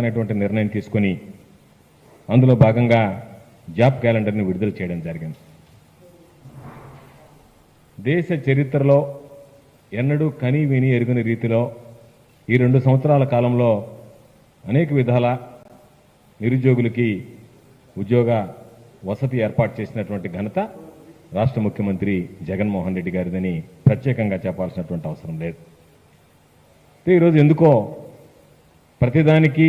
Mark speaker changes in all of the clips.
Speaker 1: అనేటువంటి నిర్ణయం తీసుకొని అందులో భాగంగా జాబ్ క్యాలెండర్ని విడుదల చేయడం జరిగింది. దేశ చరిత్రలో ఎన్నడూ కని విని ఎరుగని రీతిలో ఈ రెండు సంవత్సరాల కాలంలో అనేక విధాల నిరుద్యోగులకి ఉద్యోగ వసతి ఏర్పాటు చేసినటువంటి ఘనత రాష్ట్ర ముఖ్యమంత్రి జగన్మోహన్ రెడ్డి గారిదని ప్రత్యేకంగా చెప్పాల్సినటువంటి అవసరం లేదు. ఈరోజు ఎందుకో ప్రతిదానికి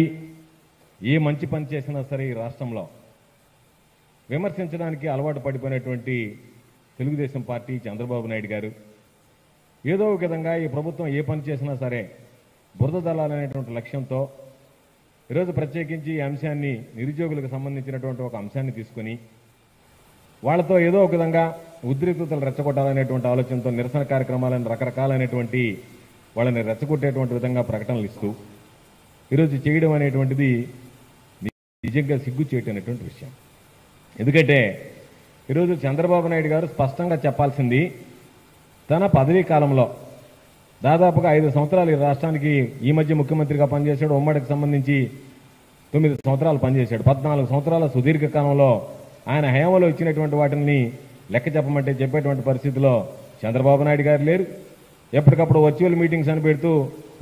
Speaker 1: ఏ మంచి పని చేసినా సరే ఈ రాష్ట్రంలో విమర్శించడానికి అలవాటు పడిపోయినటువంటి తెలుగుదేశం పార్టీ చంద్రబాబు నాయుడు గారు ఏదో ఒక విధంగా ఈ ప్రభుత్వం ఏ పని చేసినా సరే బురద దళాలనేటువంటి లక్ష్యంతో ఈరోజు ప్రత్యేకించి ఈ అంశాన్ని నిరుద్యోగులకు సంబంధించినటువంటి ఒక అంశాన్ని తీసుకొని వాళ్ళతో ఏదో ఒక విధంగా ఉద్రిక్తతలు రెచ్చగొట్టాలనేటువంటి ఆలోచనతో నిరసన కార్యక్రమాలను రకరకాలైనటువంటి వాళ్ళని రెచ్చగొట్టేటువంటి విధంగా ప్రకటనలు ఇస్తూ ఈరోజు చేయడం అనేటువంటిది నిజంగా సిగ్గు చేయటనేటువంటి విషయం. ఎందుకంటే ఈరోజు చంద్రబాబు నాయుడు గారు స్పష్టంగా చెప్పాల్సింది తన పదవీ కాలంలో దాదాపుగా ఐదు సంవత్సరాలు ఈ రాష్ట్రానికి ఈ మధ్య ముఖ్యమంత్రిగా పనిచేశాడు. ఉమ్మడికి సంబంధించి తొమ్మిది సంవత్సరాలు పనిచేశాడు. పద్నాలుగు సంవత్సరాల సుదీర్ఘ కాలంలో ఆయన హయాంలో ఇచ్చినటువంటి వాటిని లెక్క చెప్పమంటే చెప్పేటువంటి పరిస్థితిలో చంద్రబాబు నాయుడు గారు లేరు. ఎప్పటికప్పుడు వర్చువల్ మీటింగ్స్ అని పెడుతూ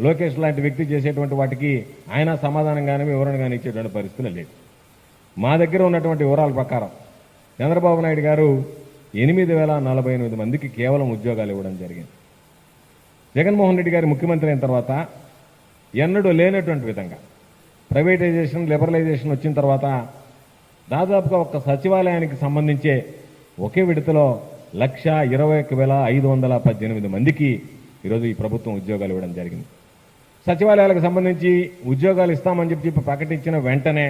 Speaker 1: లోకేష్ లాంటి వ్యక్తి చేసేటువంటి వాటికి ఆయన సమాధానం కానీ వివరణ కానీ ఇచ్చేటువంటి పరిస్థితులు లేదు మా దగ్గర ఉన్నటువంటి వివరాల ప్రకారం చంద్రబాబు నాయుడు గారు ఎనిమిది వేల నలభై ఎనిమిది మందికి కేవలం ఉద్యోగాలు ఇవ్వడం జరిగింది. జగన్మోహన్ రెడ్డి గారి ముఖ్యమంత్రి అయిన తర్వాత ఎన్నడూ లేనటువంటి విధంగా ప్రైవేటైజేషన్ లిబరలైజేషన్ వచ్చిన తర్వాత దాదాపుగా ఒక సచివాలయానికి సంబంధించే ఒకే విడతలో లక్ష ఇరవై ఒక్క వేల ఐదు వందల పద్దెనిమిది మందికి ఈరోజు ఈ ప్రభుత్వం ఉద్యోగాలు ఇవ్వడం జరిగింది. సచివాలయాలకు సంబంధించి ఉద్యోగాలు ఇస్తామని చెప్పి ప్రకటించిన వెంటనే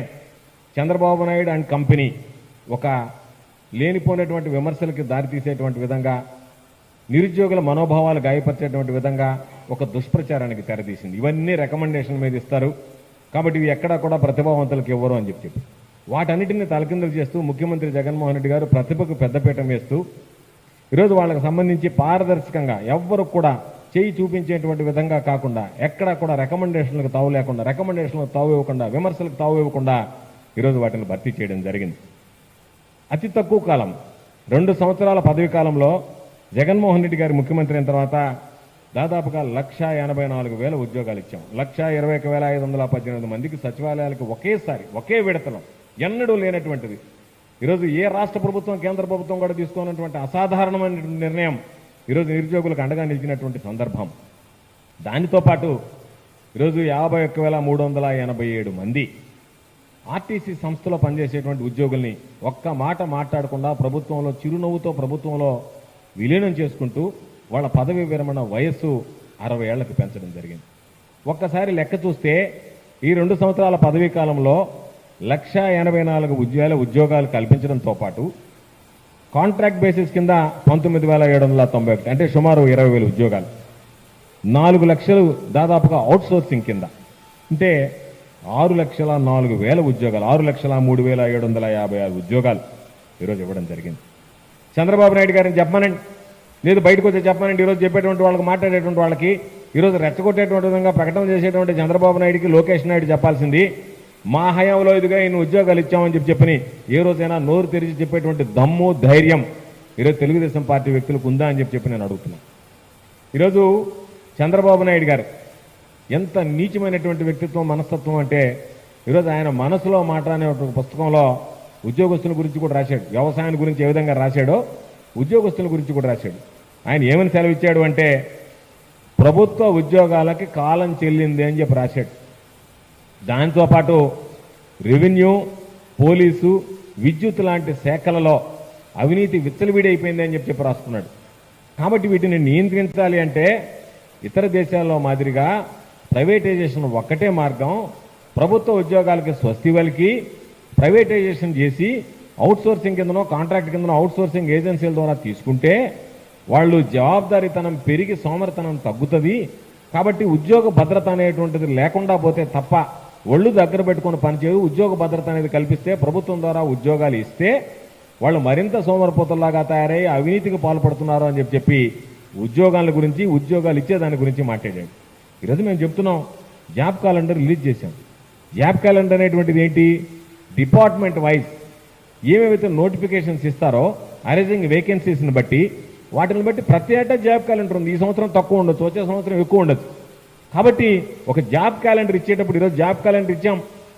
Speaker 1: చంద్రబాబు నాయుడు అండ్ కంపెనీ ఒక లేనిపోయినటువంటి విమర్శలకి దారితీసేటువంటి విధంగా నిరుద్యోగుల మనోభావాలు గాయపరిచేటువంటి విధంగా ఒక దుష్ప్రచారానికి తెరదీసింది ఇవన్నీ రికమెండేషన్ మీద ఇస్తారు. కాబట్టి ఇవి ఎక్కడా కూడా ప్రతిభావంతులకు ఇవ్వరు అని చెప్పి చెప్పి. వాటన్నిటిని తలకిందులు చేస్తూ ముఖ్యమంత్రి జగన్మోహన్ రెడ్డి గారు ప్రతిభకు పెద్దపీఠం వేస్తూ ఈరోజు వాళ్ళకి సంబంధించి పారదర్శకంగా ఎవ్వరు కూడా చేయి చూపించేటువంటి విధంగా కాకుండా ఎక్కడా కూడా రికమెండేషన్లకు తావు లేకుండా రికమెండేషన్లకు తావు ఇవ్వకుండా విమర్శలకు తావు ఇవ్వకుండా ఈరోజు వాటిని భర్తీ చేయడం జరిగింది. అతి తక్కువ కాలం రెండు సంవత్సరాల పదవి కాలంలో జగన్మోహన్ రెడ్డి గారి ముఖ్యమంత్రి అయిన తర్వాత దాదాపుగా లక్ష ఎనభై నాలుగు వేల ఉద్యోగాలు ఇచ్చాం. లక్ష ఇరవై ఒక వేల ఐదు వందల పద్దెనిమిది మందికి సచివాలయాలకు ఒకేసారి ఒకే విడతలో ఎన్నడూ లేనటువంటిది. ఈరోజు ఏ రాష్ట్ర ప్రభుత్వం కేంద్ర ప్రభుత్వం కూడా తీసుకున్నటువంటి అసాధారణమైన నిర్ణయం ఈరోజు నిరుద్యోగులకు అండగా నిలిచినటువంటి సందర్భం. దానితో పాటు ఈరోజు యాభై ఒక్క వేల మూడు వందల ఎనభై ఏడు మంది ఆర్టీసీ సంస్థలో పనిచేసేటువంటి ఉద్యోగుల్ని ఒక్క మాట మాట్లాడకుండా ప్రభుత్వంలో చిరునవ్వుతో ప్రభుత్వంలో విలీనం చేసుకుంటూ వాళ్ళ పదవి విరమణ వయస్సు అరవై ఏళ్ళకు పెంచడం జరిగింది. ఒక్కసారి లెక్క చూస్తే ఈ రెండు సంవత్సరాల పదవీ కాలంలో లక్ష ఎనభై నాలుగు ఉద్యోగాల ఉద్యోగాలు కల్పించడంతో పాటు కాంట్రాక్ట్ బేసిస్ కింద పంతొమ్మిది వేల ఏడు వందల తొంభై ఒకటి అంటే సుమారు ఇరవై వేల ఉద్యోగాలు. నాలుగు లక్షలు దాదాపుగా అవుట్ సోర్సింగ్ కింద. అంటే ఆరు లక్షల నాలుగు వేల ఉద్యోగాలు ఆరు లక్షల మూడు వేల ఏడు వందల యాభై ఆరు ఉద్యోగాలు ఈరోజు ఇవ్వడం జరిగింది. చంద్రబాబు నాయుడు గారిని చెప్పమనండి. లేదు బయటకు వచ్చి చెప్పమనండి. ఈరోజు చెప్పేటువంటి వాళ్ళకి మాట్లాడేటువంటి వాళ్ళకి ఈరోజు రెచ్చగొట్టేటువంటి విధంగా ప్రకటన చేసేటువంటి చంద్రబాబు నాయుడికి లోకేష్ నాయుడు చెప్పాల్సింది మా హయాంలో ఇదిగా ఈయన ఉద్యోగాలు ఇచ్చామని చెప్పి చెప్పని ఏ రోజైనా నోరు తెరిచి చెప్పేటువంటి దమ్ము ధైర్యం ఈరోజు తెలుగుదేశం పార్టీ వ్యక్తులకు ఉందా అని చెప్పి చెప్పి నేను అడుగుతున్నాను ఈరోజు చంద్రబాబు నాయుడు గారు ఎంత నీచమైనటువంటి వ్యక్తిత్వం మనస్తత్వం అంటే ఈరోజు ఆయన మనసులో మాట అనే ఒక పుస్తకంలో ఉద్యోగస్తుల గురించి కూడా రాశాడు. వ్యవసాయం గురించి ఏ విధంగా రాశాడో ఉద్యోగస్తుల గురించి కూడా రాశాడు. ఆయన ఏమని సెలవు ఇచ్చాడు అంటే ప్రభుత్వ ఉద్యోగాలకి కాలం చెల్లింది అని చెప్పి రాశాడు. దాంతో పాటు రెవెన్యూ పోలీసు విద్యుత్ లాంటి శాఖలలో అవినీతి విచ్చలవిడైపోయింది అని చెప్పి రాసుకున్నాడు. కాబట్టి వీటిని నియంత్రించాలి అంటే ఇతర దేశాల్లో మాదిరిగా ప్రైవేటైజేషన్ ఒక్కటే మార్గం. ప్రభుత్వ ఉద్యోగాలకి స్వస్తి వలికి ప్రైవేటైజేషన్ చేసి అవుట్ సోర్సింగ్ కిందనో కాంట్రాక్ట్ కిందనో అవుట్ సోర్సింగ్ ఏజెన్సీల ద్వారా తీసుకుంటే వాళ్ళు జవాబుదారీతనం పెరిగి సోమరితనం తగ్గుతుంది. కాబట్టి ఉద్యోగ భద్రత అనేటువంటిది లేకుండా పోతే తప్ప ఒళ్ళు దగ్గర పెట్టుకుని పనిచేయు ఉద్యోగ భద్రత అనేది కల్పిస్తే ప్రభుత్వం ద్వారా ఉద్యోగాలు ఇస్తే వాళ్ళు మరింత సోమరిపోతుల్లాగా తయారై అవినీతికి పాల్పడుతున్నారు అని చెప్పి చెప్పి ఉద్యోగాల గురించి ఉద్యోగాలు ఇచ్చే దాని గురించి మాట్లాడాడు. ఈరోజు మేము చెప్తున్నాం జాబ్ క్యాలెండర్ రిలీజ్ చేశాం. జాబ్ క్యాలెండర్ అనేటువంటిది ఏంటి? డిపార్ట్మెంట్ వైజ్ ఏమేమైతే నోటిఫికేషన్స్ ఇస్తారో అరేజింగ్ వేకెన్సీస్ని బట్టి వాటిని బట్టి ప్రతి ఏటా జాబ్ క్యాలెండర్ ఉంది. ఈ సంవత్సరం తక్కువ ఉండొచ్చు వచ్చే సంవత్సరం ఎక్కువ ఉండొచ్చు. కాబట్టి ఒక జాబ్ క్యాలెండర్ ఇచ్చేటప్పుడు ఈరోజు జాబ్ క్యాలెండర్ ఇచ్చాం.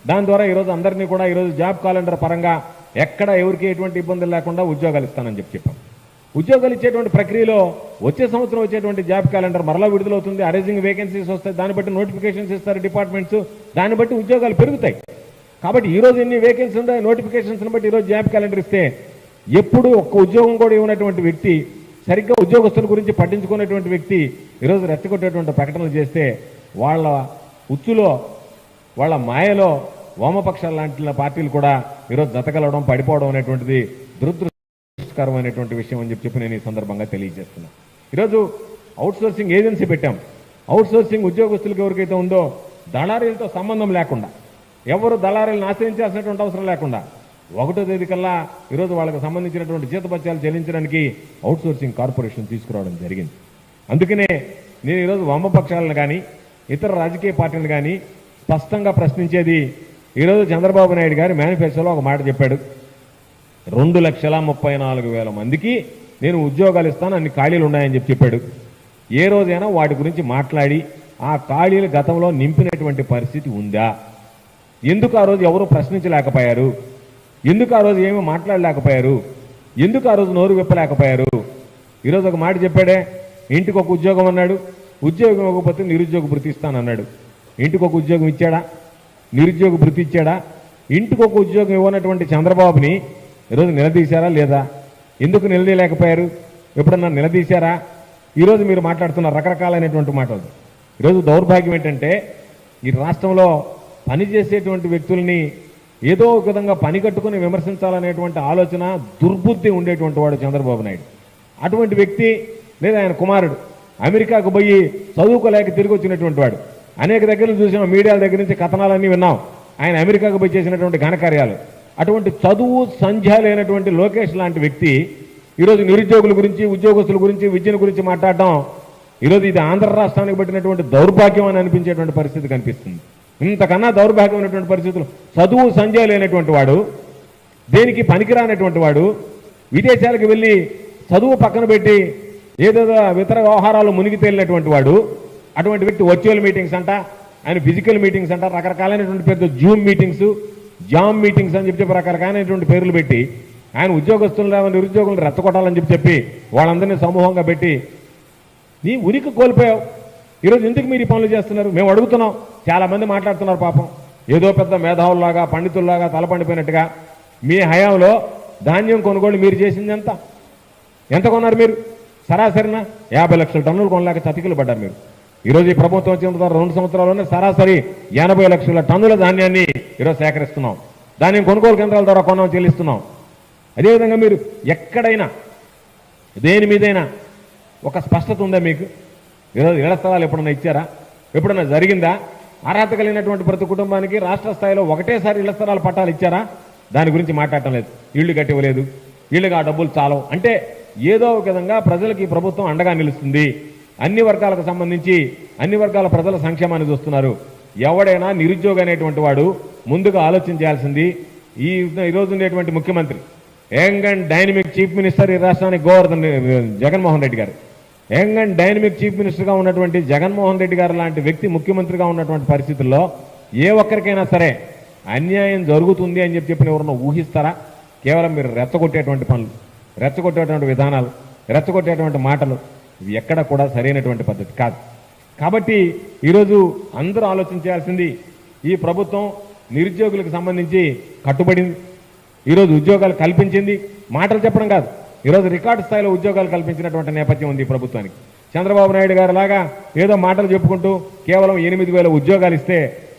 Speaker 1: దాని ద్వారా ఈరోజు అందరినీ కూడా ఈరోజు జాబ్ క్యాలెండర్ పరంగా ఎక్కడ ఎవరికి ఎటువంటి ఇబ్బందులు లేకుండా ఉద్యోగాలు ఇస్తానని చెప్పి చెప్పాం. ఉద్యోగాలు ఇచ్చేటువంటి ప్రక్రియలో వచ్చే సంవత్సరం వచ్చేటువంటి జాబ్ క్యాలెండర్ మరలా విడుదలవుతుంది. అరేంజింగ్ వేకెన్సీస్ వస్తాయి. దాన్ని బట్టి నోటిఫికేషన్స్ ఇస్తారు డిపార్ట్మెంట్స్. దాన్ని బట్టి ఉద్యోగాలు పెరుగుతాయి. కాబట్టి ఈరోజు ఎన్ని వేకెన్సీ ఉన్నాయి నోటిఫికేషన్స్ని బట్టి ఈరోజు జాబ్ క్యాలెండర్ ఇస్తే ఎప్పుడు ఒక్క ఉద్యోగం కూడా ఇవ్వనటువంటి వ్యక్తి సరిగ్గా ఉద్యోగస్తుల గురించి పట్టించుకునేటువంటి వ్యక్తి ఈరోజు రెచ్చగొట్టేటువంటి ప్రకటనలు చేస్తే వాళ్ళ ఉచ్చులో వాళ్ళ మాయలో వామపక్షాల లాంటి పార్టీలు కూడా ఈరోజు జతకలవడం పడిపోవడం అనేటువంటిది దురదృష్టకరమైనటువంటి విషయం అని చెప్పి నేను ఈ సందర్భంగా తెలియజేస్తున్నా. ఈరోజు అవుట్సోర్సింగ్ ఏజెన్సీ పెట్టాం. అవుట్సోర్సింగ్ ఉద్యోగస్తులకు ఎవరికైతే ఉందో దళారీలతో సంబంధం లేకుండా ఎవరు దళారీలను ఆశ్రయించాల్సినటువంటి అవసరం లేకుండా ఒకటో తేదీ కల్లా ఈరోజు వాళ్ళకి సంబంధించినటువంటి జీతపత్యాలు చెల్లించడానికి అవుట్ సోర్సింగ్ కార్పొరేషన్ తీసుకురావడం జరిగింది. అందుకనే నేను ఈరోజు వామపక్షాలను కానీ ఇతర రాజకీయ పార్టీలను కానీ స్పష్టంగా ప్రశ్నించేది ఈరోజు చంద్రబాబు నాయుడు గారి మేనిఫెస్టోలో ఒక మాట చెప్పాడు. రెండు లక్షల ముప్పై నాలుగు వేల మందికి నేను ఉద్యోగాలు ఇస్తాను అన్ని ఖాళీలు ఉన్నాయని చెప్పి చెప్పాడు. ఏ రోజైనా వాటి గురించి మాట్లాడి ఆ ఖాళీలు గతంలో నింపినటువంటి పరిస్థితి ఉందా? ఎందుకు ఆ రోజు ఎవరు ప్రశ్నించలేకపోయారు? ఎందుకు ఆ రోజు ఏమీ మాట్లాడలేకపోయారు? ఎందుకు ఆ రోజు నోరు విప్పలేకపోయారు? ఈరోజు ఒక మాట చెప్పాడే ఇంటికి ఒక ఉద్యోగం అన్నాడు ఉద్యోగం ఇవ్వకపోతే నిరుద్యోగ భృతి ఇస్తానన్నాడు ఇంటికి ఒక ఉద్యోగం ఇచ్చాడా? నిరుద్యోగ భృతి ఇచ్చాడా? ఇంటికి ఒక ఉద్యోగం ఇవ్వనటువంటి చంద్రబాబుని ఈరోజు నిలదీశారా లేదా? ఎందుకు నిలదీయలేకపోయారు? ఎప్పుడన్నా నిలదీశారా? ఈరోజు మీరు మాట్లాడుతున్న రకరకాలైనటువంటి మాటలు ఈరోజు దౌర్భాగ్యం ఏంటంటే ఈ రాష్ట్రంలో పనిచేసేటువంటి వ్యక్తుల్ని ఏదో ఒక విధంగా పని కట్టుకుని విమర్శించాలనేటువంటి ఆలోచన దుర్బుద్ధి ఉండేటువంటి వాడు చంద్రబాబు నాయుడు. అటువంటి వ్యక్తి లేదా ఆయన కుమారుడు అమెరికాకు పోయి చదువుకోలేక తిరిగి వచ్చినటువంటి వాడు. అనేక దగ్గర చూసిన మీడియాల దగ్గర నుంచి కథనాలన్నీ విన్నాం. ఆయన అమెరికాకు పోయి చేసినటువంటి ఘనకార్యాలు అటువంటి చదువు సంధ్య లేనటువంటి లోకేష్ లాంటి వ్యక్తి ఈరోజు నిరుద్యోగుల గురించి ఉద్యోగస్తుల గురించి విద్యను గురించి మాట్లాడడం ఈరోజు ఇది ఆంధ్ర రాష్ట్రానికి పట్టినటువంటి దౌర్భాగ్యం అని అనిపించేటువంటి పరిస్థితి కనిపిస్తుంది. ఇంతకన్నా దౌర్భాగ్యమైనటువంటి పరిస్థితులు. చదువు సంధ్య లేనటువంటి వాడు దేనికి పనికిరానటువంటి వాడు విదేశాలకు వెళ్ళి చదువు పక్కన పెట్టి ఏదేదో ఇతర వ్యవహారాలు మునిగి తేలినటువంటి వాడు అటువంటి వ్యక్తి వర్చువల్ మీటింగ్స్ అంట ఆయన ఫిజికల్ మీటింగ్స్ అంట రకరకాలైనటువంటి పేరుతో జూమ్ మీటింగ్స్ జామ్ మీటింగ్స్ అని చెప్పి చెప్పి రకరకాలైనటువంటి పేర్లు పెట్టి ఆయన ఉద్యోగస్తులను నిరుద్యోగులను రెచ్చగొట్టాలని చెప్పి చెప్పి వాళ్ళందరినీ సమూహంగా పెట్టి నీ ఉనికి కోల్పోయావు. ఈరోజు ఎందుకు మీరు ఈ పనులు చేస్తున్నారు? మేము అడుగుతున్నాం. చాలా మంది మాట్లాడుతున్నారు పాపం. ఏదో పెద్ద మేధావుల్లాగా పండితుల్లాగా తలపండిపోయినట్టుగా. మీ హయాంలో ధాన్యం కొనుగోలు మీరు చేసింది ఎంత ఎంత కొన్నారు మీరు? సరాసరిన? యాభై లక్షల టన్నులు కొనలేక చతికిలు పడ్డారు మీరు. ఈరోజు ఈ ప్రభుత్వం వచ్చిన తర్వాత రెండు సంవత్సరాల్లోనే సరాసరి ఎనభై లక్షల టన్నుల ధాన్యాన్ని ఈరోజు సేకరిస్తున్నాం. ధాన్యం కొనుగోలు కేంద్రాల ద్వారా కొన్నాం చెల్లిస్తున్నాం. అదేవిధంగా మీరు ఎక్కడైనా దేని మీదైనా ఒక స్పష్టత ఉందా మీకు? ఈరోజు ఇళ్ళ స్థలాలు ఎప్పుడన్నా ఇచ్చారా? ఎప్పుడన్నా జరిగిందా? అర్హత కలిగినటువంటి ప్రతి కుటుంబానికి రాష్ట్ర స్థాయిలో ఒకటేసారి ఇళ్ళ స్థలాలు పట్టాలు ఇచ్చారా? దాని గురించి మాట్లాడటం లేదు. ఇళ్ళు కట్టివ్వలేదు ఇళ్ళుగా డబ్బులు చాలవు. అంటే ఏదో ఒక విధంగా ప్రజలకు ఈ ప్రభుత్వం అండగా నిలుస్తుంది. అన్ని వర్గాలకు సంబంధించి అన్ని వర్గాల ప్రజల సంక్షేమాన్ని చూస్తున్నారు. ఎవడైనా నిరుద్యోగ అనేటువంటి వాడు ముందుగా ఆలోచన చేయాల్సింది ఈ ఈరోజు ఉండేటువంటి ముఖ్యమంత్రి young and dynamic chief minister ఈ రాష్ట్రానికి గోవర్ధన్ జగన్మోహన్ రెడ్డి గారు. యంగ్ అండ్ డైనమిక్ చీఫ్ మినిస్టర్గా ఉన్నటువంటి జగన్మోహన్ రెడ్డి గారు లాంటి వ్యక్తి ముఖ్యమంత్రిగా ఉన్నటువంటి పరిస్థితుల్లో ఏ ఒక్కరికైనా సరే అన్యాయం జరుగుతుంది అని చెప్పి చెప్పిన ఎవరన్నా ఊహిస్తారా? కేవలం మీరు రెచ్చగొట్టేటువంటి పనులు రెచ్చగొట్టేటువంటి విధానాలు రెచ్చగొట్టేటువంటి మాటలు ఇవి ఎక్కడ కూడా సరైనటువంటి పద్ధతి కాదు. కాబట్టి ఈరోజు అందరూ ఆలోచించాల్సింది ఈ ప్రభుత్వం నిరుద్యోగులకు సంబంధించి కట్టుబడింది ఈరోజు ఉద్యోగాలు కల్పించింది. మాటలు చెప్పడం కాదు. ఈరోజు రికార్డు స్థాయిలో ఉద్యోగాలు కల్పించినటువంటి నేపథ్యం ఉంది ప్రభుత్వానికి. చంద్రబాబు నాయుడు గారు లాగా ఏదో మాటలు చెప్పుకుంటూ కేవలం ఎనిమిది వేల ఉద్యోగాలు ఇస్తే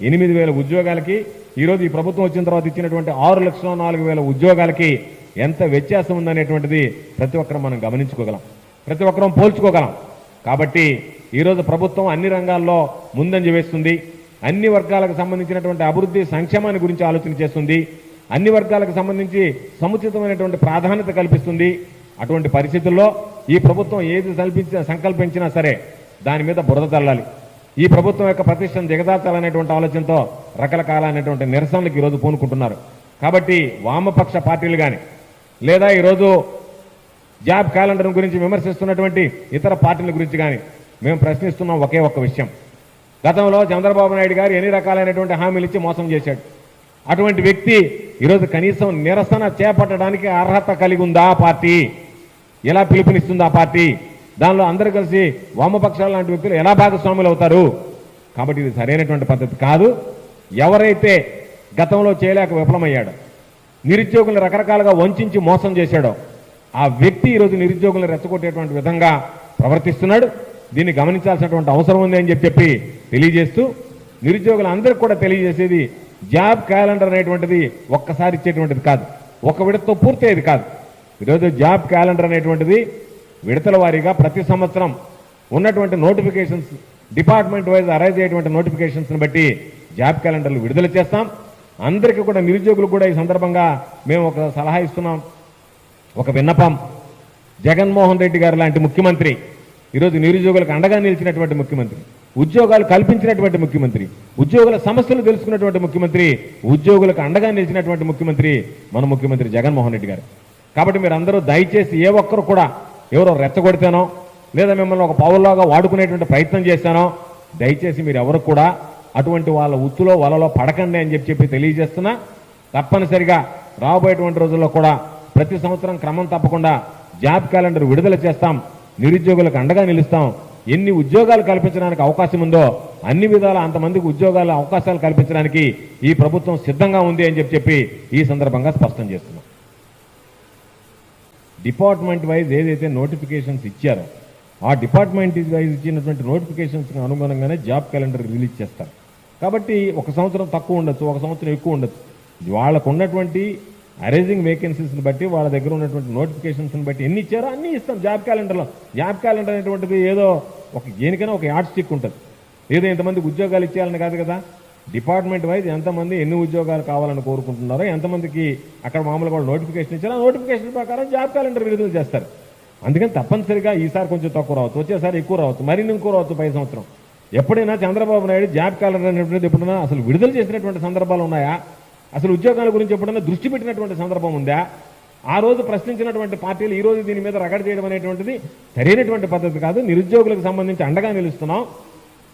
Speaker 1: ఎనిమిది వేల ఉద్యోగాలకి ఈరోజు ఈ ప్రభుత్వం వచ్చిన తర్వాత ఇచ్చినటువంటి ఆరు లక్షల నాలుగు వేల ఉద్యోగాలకి ఎంత వ్యత్యాసం ఉందనేటువంటిది ప్రతి ఒక్కరం మనం గమనించుకోగలం. ప్రతి ఒక్కరం పోల్చుకోగలం. కాబట్టి ఈరోజు ప్రభుత్వం అన్ని రంగాల్లో ముందంజ వేస్తుంది. అన్ని వర్గాలకు సంబంధించినటువంటి అభివృద్ధి సంక్షేమాన్ని గురించి ఆలోచన చేస్తుంది. అన్ని వర్గాలకు సంబంధించి సముచితమైనటువంటి ప్రాధాన్యత కల్పిస్తుంది. అటువంటి పరిస్థితుల్లో ఈ ప్రభుత్వం ఏది కల్పించిన సంకల్పించినా సరే దాని మీద బురద చల్లాలి ఈ ప్రభుత్వం యొక్క ప్రతిష్టను దిగదార్చాలనేటువంటి ఆలోచనతో రకరకాలైనటువంటి నిరసనలకు ఈరోజు పూనుకుంటున్నారు. కాబట్టి వామపక్ష పార్టీలు కానీ లేదా ఈరోజు జాబ్ క్యాలెండర్ గురించి విమర్శిస్తున్నటువంటి ఇతర పార్టీల గురించి కానీ మేము ప్రశ్నిస్తున్నాం ఒకే ఒక్క విషయం. గతంలో చంద్రబాబు నాయుడు గారు ఎన్ని రకాలైనటువంటి హామీలు ఇచ్చి మోసం చేశాడు? అటువంటి వ్యక్తి ఈరోజు కనీసం నిరసన చేపట్టడానికి అర్హత కలిగి ఉందా ఆ పార్టీ? ఎలా పిలుపునిస్తుంది ఆ పార్టీ? దానిలో అందరూ కలిసి వామపక్షాలు లాంటి వ్యక్తులు ఎలా భాగస్వాములు అవుతారు? కాబట్టి ఇది సరైనటువంటి పద్ధతి కాదు. ఎవరైతే గతంలో చేయలేక విఫలమయ్యాడో నిరుద్యోగులను రకరకాలుగా వంచి మోసం చేశాడో ఆ వ్యక్తి ఈరోజు నిరుద్యోగులను రెచ్చగొట్టేటువంటి విధంగా ప్రవర్తిస్తున్నాడు. దీన్ని గమనించాల్సినటువంటి అవసరం ఉంది అని చెప్పి చెప్పి తెలియజేస్తూ నిరుద్యోగులందరికీ కూడా తెలియజేసేది జాబ్ క్యాలెండర్ అనేటువంటిది ఒక్కసారి ఇచ్చేటువంటిది కాదు. ఒక విడతతో పూర్తయ్యేది కాదు. ఈరోజు జాబ్ క్యాలెండర్ అనేటువంటిది విడతల వారీగా ప్రతి సంవత్సరం ఉన్నటువంటి నోటిఫికేషన్స్ డిపార్ట్మెంట్ వైజ్ అరైజ్ అయ్యేటువంటి నోటిఫికేషన్స్ని బట్టి జాబ్ క్యాలెండర్లు విడుదల చేస్తాం. అందరికీ కూడా నిరుద్యోగులు కూడా ఈ సందర్భంగా మేము ఒక సలహా ఇస్తున్నాం. ఒక విన్నపం. జగన్మోహన్ రెడ్డి గారు లాంటి ముఖ్యమంత్రి ఈరోజు నిరుద్యోగులకు అండగా నిలిచినటువంటి ముఖ్యమంత్రి. ఉద్యోగాలు కల్పించినటువంటి ముఖ్యమంత్రి ఉద్యోగుల సమస్యలు తెలుసుకున్నటువంటి ముఖ్యమంత్రి ఉద్యోగులకు అండగా నిలిచినటువంటి ముఖ్యమంత్రి మన ముఖ్యమంత్రి జగన్మోహన్ రెడ్డి గారు. కాబట్టి మీరు అందరూ దయచేసి ఏ ఒక్కరు కూడా ఎవరో రెచ్చగొడితేనో లేదా మిమ్మల్ని ఒక పౌరులాగా వాడుకునేటువంటి ప్రయత్నం చేశానో దయచేసి మీరు ఎవరు కూడా అటువంటి వాళ్ళ ఉత్తులో వలలో పడకండి అని చెప్పి చెప్పి తెలియజేస్తున్నా. తప్పనిసరిగా రాబోయేటువంటి రోజుల్లో కూడా ప్రతి సంవత్సరం క్రమం తప్పకుండా జాబ్ క్యాలెండర్ విడుదల చేస్తాం నిరుద్యోగులకు అండగా నిలుస్తాం. ఎన్ని ఉద్యోగాలు కల్పించడానికి అవకాశం ఉందో అన్ని విధాల అంతమందికి ఉద్యోగాల అవకాశాలు కల్పించడానికి ఈ ప్రభుత్వం సిద్ధంగా ఉంది అని చెప్పి చెప్పి ఈ సందర్భంగా స్పష్టం చేస్తున్నాం. డిపార్ట్మెంట్ వైజ్ ఏదైతే నోటిఫికేషన్స్ ఇచ్చారో ఆ డిపార్ట్మెంట్ వైజ్ ఇచ్చినటువంటి నోటిఫికేషన్స్కి అనుగుణంగానే జాబ్ క్యాలెండర్ రిలీజ్ చేస్తారు. కాబట్టి ఒక సంవత్సరం తక్కువ ఉండొచ్చు ఒక సంవత్సరం ఎక్కువ ఉండొచ్చు. వాళ్ళకు ఉన్నటువంటి అరేంజింగ్ వేకెన్సీస్ని బట్టి వాళ్ళ దగ్గర ఉన్నటువంటి నోటిఫికేషన్స్ని బట్టి ఎన్ని ఇచ్చారో అన్ని ఇస్తాం జాబ్ క్యాలెండర్లో. జాబ్ క్యాలెండర్ అనేటువంటిది ఏదో ఒక దేనికైనా ఒక యాడ్ స్టిక్ ఉంటుంది. ఏదో ఎంతమందికి ఉద్యోగాలు ఇచ్చేయాలని కాదు కదా. డిపార్ట్మెంట్ వైజ్ ఎంతమంది ఎన్ని ఉద్యోగాలు కావాలని కోరుకుంటున్నారో ఎంతమందికి అక్కడ మామూలుగా వాళ్ళు నోటిఫికేషన్ ఇచ్చారో ఆ నోటిఫికేషన్ ప్రకారం జాబ్ క్యాలెండర్ విడుదల చేస్తారు. అందుకని తప్పనిసరిగా ఈసారి కొంచెం తక్కువ రావచ్చు వచ్చేసారి ఎక్కువ రావచ్చు మరిన్ని ఎక్కువ రావచ్చు పై సంవత్సరం. ఎప్పుడైనా చంద్రబాబు నాయుడు జాబ్ క్యాలెండర్ అనేటువంటిది ఎప్పుడైనా అసలు విడుదల చేసినటువంటి సందర్భాలు ఉన్నాయా? అసలు ఉద్యోగాల గురించి ఎప్పుడైనా దృష్టి పెట్టినటువంటి సందర్భం ఉందా? ఆ రోజు ప్రశ్నించినటువంటి పార్టీలు ఈ రోజు దీని మీద రగడ చేయడం అనేటువంటిది సరైనటువంటి పద్ధతి కాదు. నిరుద్యోగులకు సంబంధించి అండగా నిలుస్తున్నాం.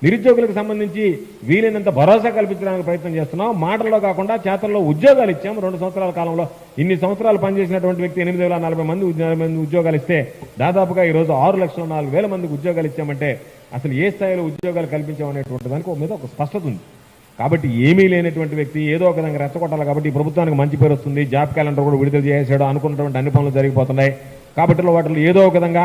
Speaker 1: నిరుద్యోగులకు సంబంధించి వీలైనంత భరోసా కల్పించడానికి ప్రయత్నం చేస్తున్నాం. మాటల్లో కాకుండా చేతల్లో ఉద్యోగాలు ఇచ్చాం. రెండు సంవత్సరాల కాలంలో ఇన్ని సంవత్సరాలు పనిచేసినటువంటి వ్యక్తి ఎనిమిది వేల నలభై మంది మంది ఉద్యోగాలు ఇస్తే దాదాపుగా ఈ రోజు ఆరు లక్షల నాలుగు వేల మందికి ఉద్యోగాలు ఇచ్చామంటే అసలు ఏ స్థాయిలో ఉద్యోగాలు కల్పించామనేటువంటి దానికి మీద ఒక స్పష్టత ఉంది. కాబట్టి ఏమీ లేనటువంటి వ్యక్తి ఏదో ఒక విధంగా రెచ్చగొట్టాలి కాబట్టి ఈ ప్రభుత్వానికి మంచి పేరు వస్తుంది. జాబ్ క్యాలెండర్ కూడా విడుదల చేసాడు అనుకున్నటువంటి అన్ని పనులు జరిగిపోతున్నాయి. కాబట్టి వాటిలో ఏదో ఒక విధంగా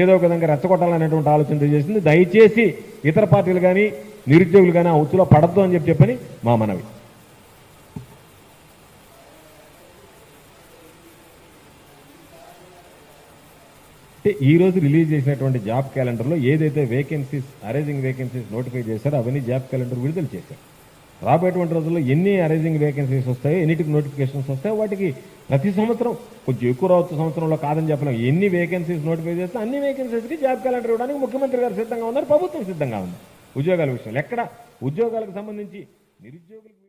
Speaker 1: ఏదో ఒక విధంగా రెచ్చగొట్టాలనేటువంటి ఆలోచన చేసింది. దయచేసి ఇతర పార్టీలు కానీ నిరుద్యోగులు కానీ ఆ ఉచ్చులో పడద్దు అని చెప్పి చెప్పని మా మనవి. అంటే ఈరోజు రిలీజ్ చేసినటువంటి జాబ్ క్యాలెండర్లో ఏదైతే వేకెన్సీస్ అరేంజింగ్ వేకెన్సీస్ నోటిఫై చేశారో అవన్నీ జాబ్ క్యాలెండర్ విడుదల చేశారు. రాబోయేటువంటి రోజుల్లో ఎన్ని అరైజింగ్ వేకెన్సీస్ వస్తాయో ఎన్నిటికి నోటిఫికేషన్స్ వస్తాయో వాటికి ప్రతి సంవత్సరం కొంచెం ఎక్కువ రావచ్చు సంవత్సరంలో కాదని చెప్పలేము ఎన్ని వేకెన్సీస్ నోటిఫై చేస్తే అన్ని వేకెన్సీస్కి జాబ్ క్యాలెండర్ ఇవ్వడానికి ముఖ్యమంత్రి గారు సిద్ధంగా ఉన్నారు ప్రభుత్వం సిద్ధంగా ఉంది. ఉద్యోగాల విషయంలో ఎక్కడ? ఉద్యోగాలకు సంబంధించి నిరుద్యోగులకు